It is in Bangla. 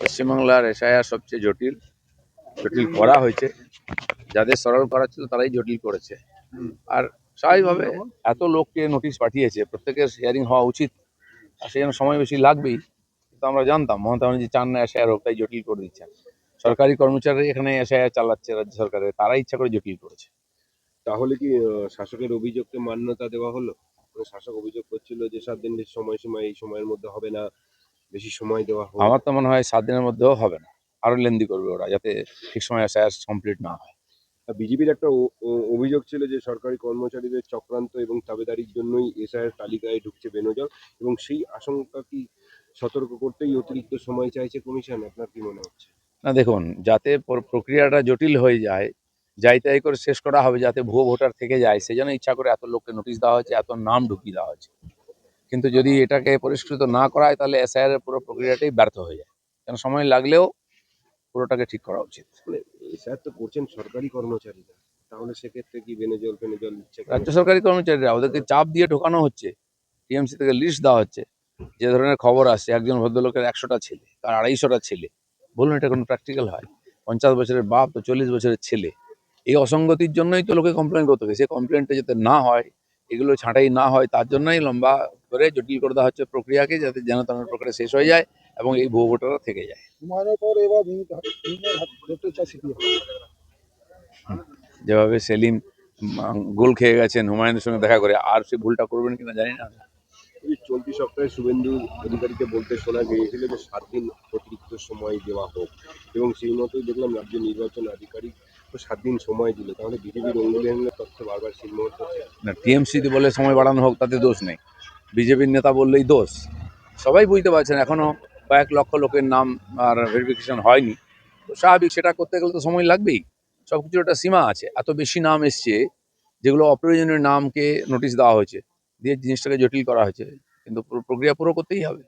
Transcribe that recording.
পশ্চিমবাংলার এসআইআর সবচেয়ে জটিল জটিল করা হয়েছে। যাদের সরল করা ছিল তারাই জটিল করেছে। আর স্বাভাবিকভাবে এত লোককে নোটিশ পাঠিয়েছে, প্রত্যেকের শেয়ারিং হওয়া উচিত। আর সেই জন্য সময় বেশি লাগবেই। কিন্তু আমরা জানতাম, মমতা ব্যানার্জি চান না এসআইআর হোক, তাই জটিল করে দিচ্ছেন। সরকারি কর্মচারী এখানে এসআইআর চালাচ্ছে রাজ্য সরকারের তারা ইচ্ছা করে জটিল করেছে। তাহলে কি শাসকের অভিযোগকে মান্যতা দেওয়া হলো? মানে শাসক অভিযোগ করছিল যে সাত দিন বেশি সময়সীমা এই সময়ের মধ্যে হবে না। বেশি সময় দেওয়া হবে আমার তো মনে হয় সাত দিনের মধ্যেও হবে না। আরও লেন্দি করবে ওরা যাতে ঠিক সময় এসআইআর কমপ্লিট না হয়। বিজেপির একটা অভিযোগ ছিল যে সরকারি কর্মচারীদের চক্রান্ত এবং তাবেদারির জন্যই এসআইয়ের তালিকায় ঢুকছে বেনজর এবং সেই আশঙ্কা কি সতর্ক করতেই অতিরিক্ত সময় চাইছে কমিশন? আপনার কি মনে হচ্ছে? না দেখুন যাতে প্রক্রিয়াটা জটিল হয়ে যায় যাই তাই করে শেষ করা হবে যাতে ভুয়ো ভোটার থেকে যায় সেজন্য ইচ্ছা করে এত লোককে নোটিশ দেওয়া হয়েছে এত নাম ঢুকিয়ে দেওয়া হয়েছে। কিন্তু যদি এটাকে পরিষ্কৃত না করা হয় তাহলে এসআইআর এর পুরো প্রক্রিয়াটাই ব্যর্থ হয়ে যায়। কেন সময় লাগলেও পুরোটাকে ঠিক করা উচিত। মানে এসআইআর তো করছেন সরকারি কর্মচারীরা। তাহলে সেক্ষেত্রে কি বেনজল ফেনজল? রাজ্য সরকারি কর্মচারীরা ওদেরকে চাপ দিয়ে ঢোকানো হচ্ছে। টিএমসি থেকে লিস্ট দেওয়া হচ্ছে। যে ধরনের খবর আসছে একজন ভদ্রলোকের একশোটা ছেলে তার আড়াইশোটা ছেলে। বলুন এটা কোনো প্র্যাকটিক্যাল হয়? পঞ্চাশ বছরের বাপ তো চল্লিশ বছরের ছেলে। এই অসঙ্গতির জন্যই তো লোকে কমপ্লেন করতে হবে সে কমপ্লেনটা যাতে না হয় এগুলো ছাঁটাই না হয় তার জন্যই লম্বা করে জটিল করে দেওয়া হচ্ছে প্রক্রিয়াকে যাতে যেন তেন প্রক্রিয়া শেষ হয়ে যায় এবং এই ভুয়ো ভোটাররা থেকে যায়। যেভাবে সেলিম গোল খেয়ে গেছেন হুমায়ুনের সঙ্গে দেখা করে আর সে ভুলটা করবেন কিনা জানি না। এই চলতি সপ্তাহে শুভেন্দু অধিকারীকে বলতে শোনা গিয়েছিল যে সাত দিন অতিরিক্ত সময় দেওয়া হোক। এবং সেই মতোই দেখলাম রাজ্য নির্বাচন আধিকারিক তো সাত দিন সময় দিল, তাহলে বিজেপির অঙ্গুলের তথ্য বারবার সিলমোহর করছে না টিএমসি বলে সময় বাড়ানো হোক, তাতে দোষ নেই। বিজেপির নেতা বললেই দোষ। সবাই বুঝতে পারছেন, এখনও কয়েক লক্ষ লোকের নাম আর ভেরিফিকেশন হয়নি। তো স্বাভাবিক, সেটা করতে গেলে তো সময় লাগবেই। সব কিছুর একটা সীমা আছে। এত বেশি নাম এসছে, যেগুলো অপ্রয়োজনীয় নামকে নোটিশ দেওয়া হয়েছে। দিয়ে জিনিসটাকে জটিল করা হয়েছে। কিন্তু প্রক্রিয়া পুরো করতেই হবে।